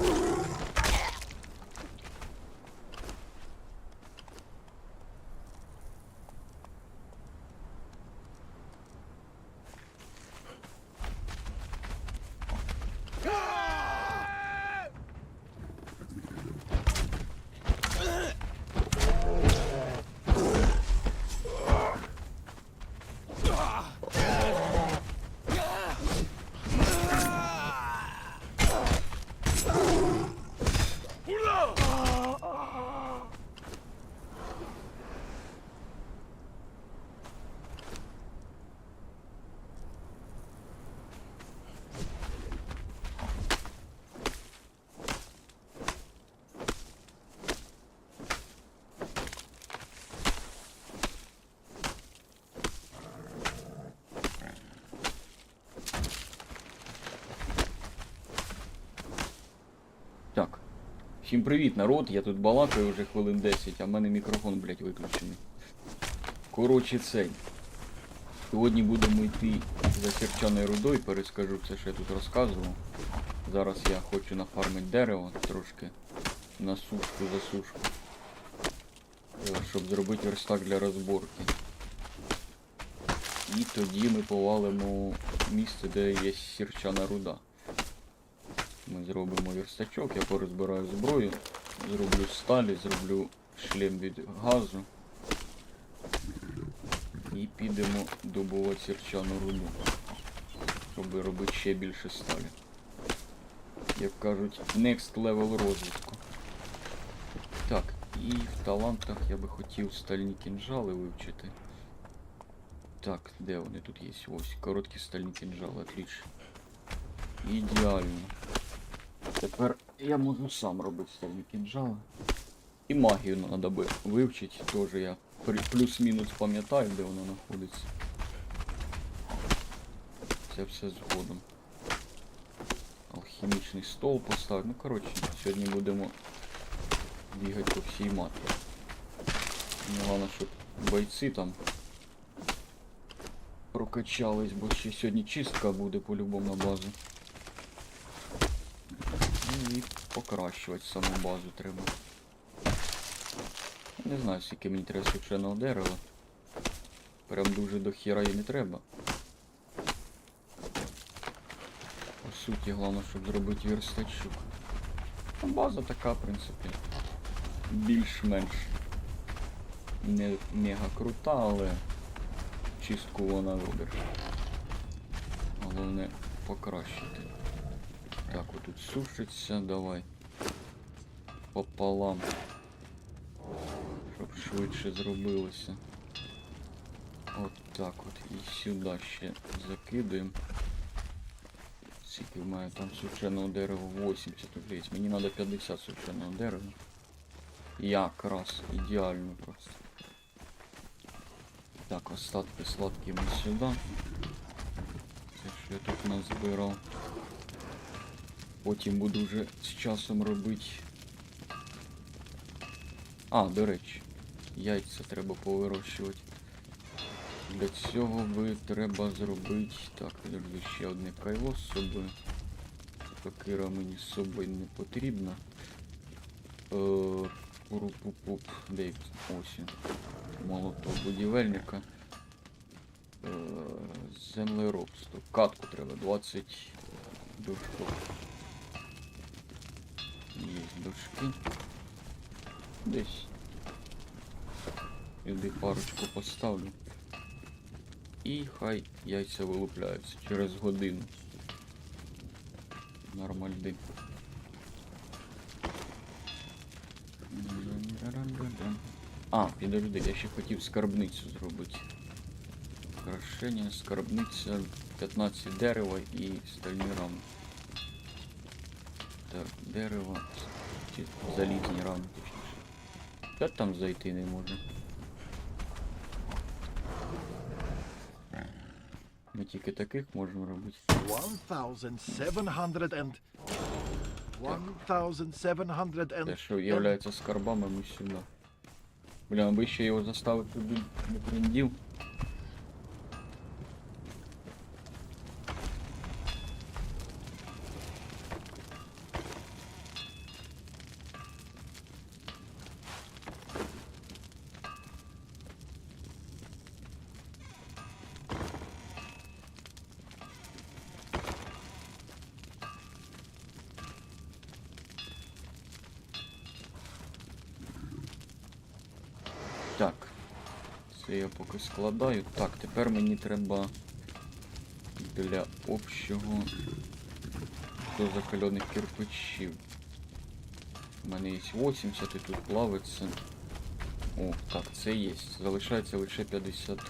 Oh, Всім привіт, народ, я тут балакаю вже хвилин 10, а в мене мікрофон, блядь, виключений. Коротше, цей. Сьогодні будемо йти за сірчаною рудою, перескажу все, що я тут розказував. Зараз я хочу нафармити дерево трошки на сушку, засушку. Е, Щоб зробити верстак для розборки. І тоді ми повалимо місце, де є сірчана руда. Ми зробимо верстачок, я порозбираю зброю, зроблю сталі, зроблю шлем від газу. І підемо добувати сірчану руду. Щоб робити ще більше сталі. Як кажуть, next level розвитку. Так, і в талантах я би хотів стальні кінжали вивчити. Так, де вони тут є? Ось, короткі стальні кінжали, отлично. Ідеально. Тепер я можу сам робити стальні кінжали. І магію треба вивчити, теж я плюс-мінус пам'ятаю, де вона знаходиться. Це все згодом. Алхімічний стол поставити. Ну коротше, сьогодні будемо бігати по всій мапі. Ну, Головне, щоб бойці там прокачались, бо ще сьогодні чистка буде по-любому на базу. І покращувати саму базу треба. Не знаю, скільки мені треба свяченого дерева. Прям дуже до хіра і не треба. По суті, головне, щоб зробити верстачок. Ну, база така, в принципі. Більш-менш не мега крута, але чистку вона робить. Головне покращити. Так, отут сушиться, давай. Пополам. Щоб швидше зробилося. От так от. І сюди ще закидаємо. Скільки в мене там сушеного дерева 80 вже є. Мені треба 50 сушеного дерева. Якраз ідеально просто. Так, остатки сладкі ми сюди. Це що я тут назбирав. Потім буду вже з часом робити. А, до речі, яйця треба повирощувати. Для цього би треба зробити... Так, підожди, ще одне кайло з собою. Сокира мені з собою не потрібна. Е, Пуру-пуп-пуп. Де? Ось. Молоток будівельника. Е, землеробство. Катку треба 20 дошок. Є дошки. Десь. Сюди парочку поставлю. І хай яйця вилупляються через годину. Нормальди. А, підожди, я ще хотів скарбницю зробити. Украшення, скарбниця, 15 дерева і стальні рами. Так, дерево, чи залізні рами точніше. Та там зайти не може. Ми тільки таких можемо робити. 1700 and... 1700 Те, and... що являється скарбами, ми сюди. Бля, аби ще його заставити не приндів. Це я поки складаю. Так, тепер мені треба для общого до закальоних кирпичів. У мене є 80 і тут плавиться. О, так, це є. Залишається лише 50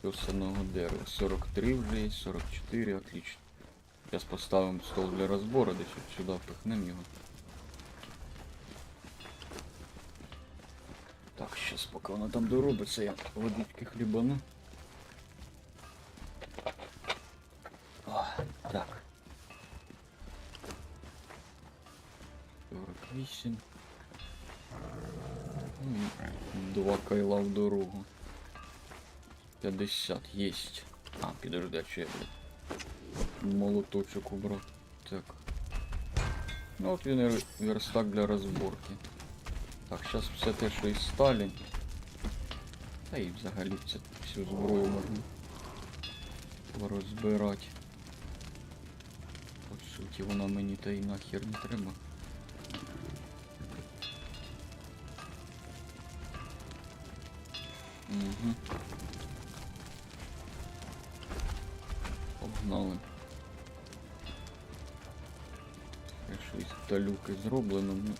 писаного дерева. 43 вже є, 44, отлично. Зараз поставимо стол для розбору, десь сюди впихнемо його. Так, сейчас поки воно там доробиться, я водички хлібану. О, так. 40 Вісім. Ну і Два кайла в дорогу. 50 єсть. А, підожди, а чи я, блядь, молоточок убрав. Так. Ну от він і р- верстак для розборки. Так, зараз все те, що із сталі. Та і взагалі це всю зброю можна порозбирати. По суті, вона мені та й нахер не треба. Угу. Погнали. Ще щось талюки зроблено, ми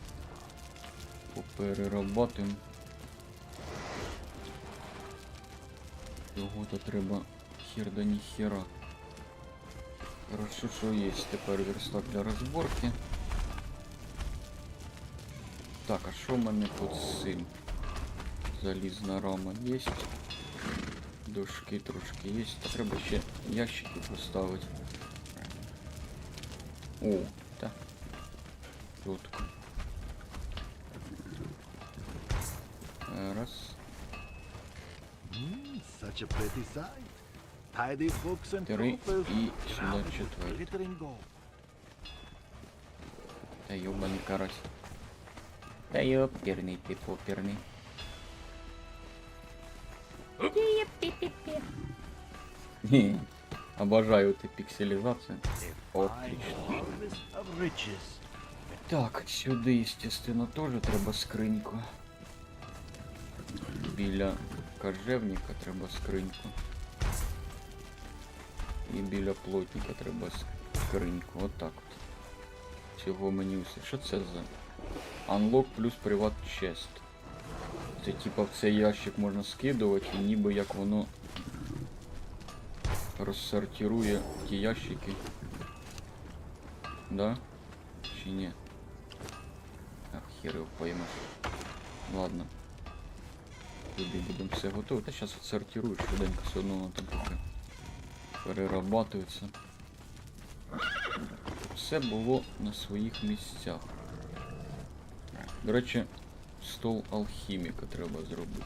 поперерабатимо. Його то треба хер да ніхера. Хорошо, що є тепер верстак для розборки. Так, а що в мене тут з цим? Залізна рама є. Дошки трошки є. Треба ще ящики поставити. О, так. Чотко. Раз. Три и сюда четвертый. Да ёбаный карась. Да ёперный ты поперный. Обожаю эту пикселизацию. Отлично. Так, сюда, естественно, тоже треба скрынку. Біля кожевника треба скриньку. І біля плотника треба скриньку. Отак от. Цього мені все. Що це за? Unlock плюс приват chest. Це типа в цей ящик можна скидувати і ніби як воно розсортирує ті ящики. Да? Чи ні? Ах, хер його поймеш. Ладно. Туди будемо все готове. Та зараз отсортирую швиденько, все одно воно там поки перерабатується. Все було на своїх місцях. До речі, стол алхіміка треба зробити.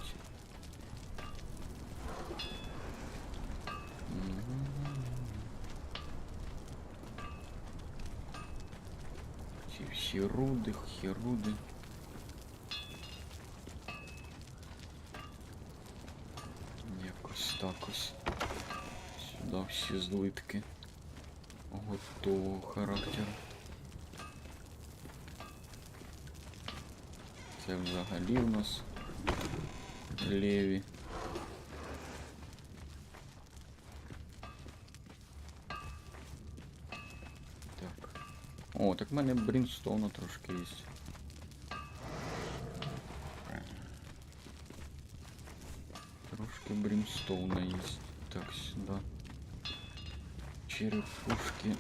Ці всі руди, хіруди. Так ось. Сюди всі злитки. Готового характеру. Це взагалі у нас леві. Так. О, так в мене брінстоуна трошки є. Трошки брімстоуна є. Так, сюди. Черепушки.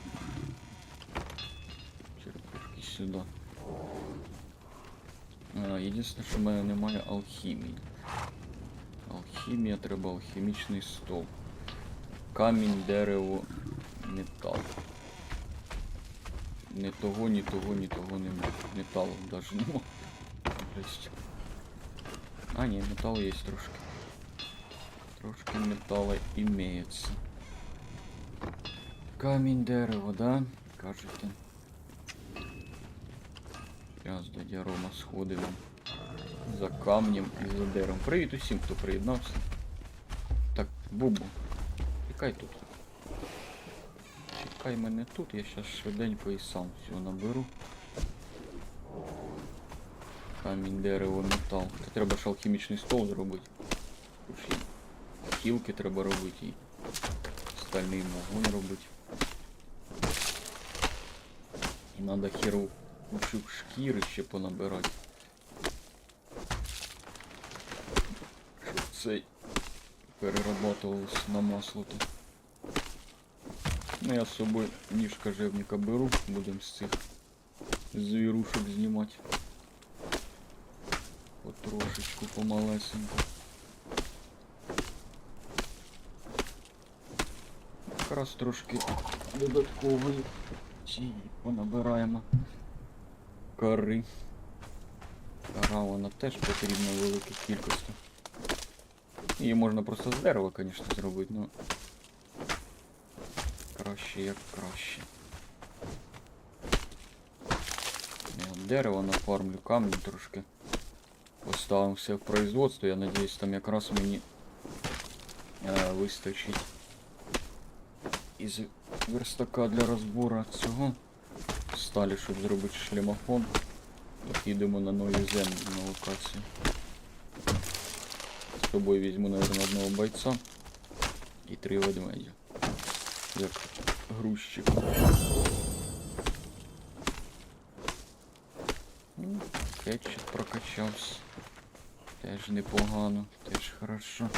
Черепушки сюди. А, єдине, що в мене немає алхімії. Треба алхімічний стол. Камінь, дерево, метал. Ні того, ні того, ні того нема. Металу навіть нема. А, ні, метал є трошки. Трошки металла імеється. Камінь, дерево, да? Кажете. Зараз дядя Рома сходимо за камнем і за деревом. Привіт усім, хто приєднався. Так, Бубу, чекай тут. Чекай мене тут, я зараз швиденько і сам все наберу. Камінь, дерево, метал. Та треба ж алхімічний стол зробити. Хілки треба робити і стальний вогонь робити. І надо херу кучу шкіри ще понабирати. Щоб цей перерабатувалось на масло тут. Ну я з собою ніж кожевника беру, будемо з цих звірушок знімати. Потрошечку, помалесенько. Якраз трошки додаткової цієї понабираємо кори. Кора вона теж потрібна в великих кількостях. Її можна просто з дерева, звісно, зробити, ну. Краще як краще. Я от дерево нафармлю, камінь трошки. Поставив все в производство, я надіюсь, там якраз мені е, вистачить Із верстака для розбору цього сталі, щоб зробити шлемофон. І підемо на нові землі на локацію. З собою візьму, наверное, одного бойця і три ведмедя. Як грузчик. Ну, прокачався. Теж непогано, теж хорошо.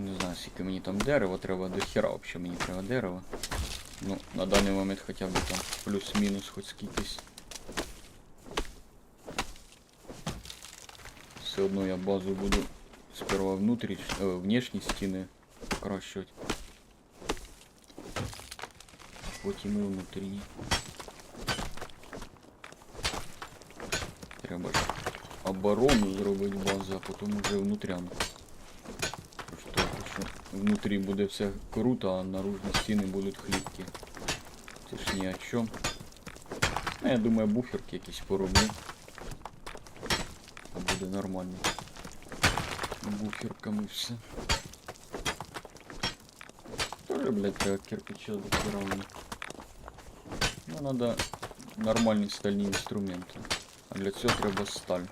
Не знаю, скільки мені там дерева треба, до хера взагалі мені треба дерева. Ну, на даний момент хоча б там плюс-мінус хоч скількись. Все одно я базу буду сперва внутрі, е, внешні стіни покращувати. Потім і внутрі. Треба ж оборону зробити базу, а потім вже внутрянку. Внутрі буде все круто, а наружні стіни будуть хлібкі. Це ж ні о чому. Ну, я думаю, буферки якісь пороблю. Буде нормально. Буферками все. Тоже, блядь, треба кирпича дохерально. Ну, надо нормальні стальні інструменти. А для цього треба сталь.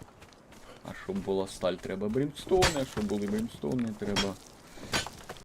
А щоб була сталь, треба брімстони, а щоб були брімстони, треба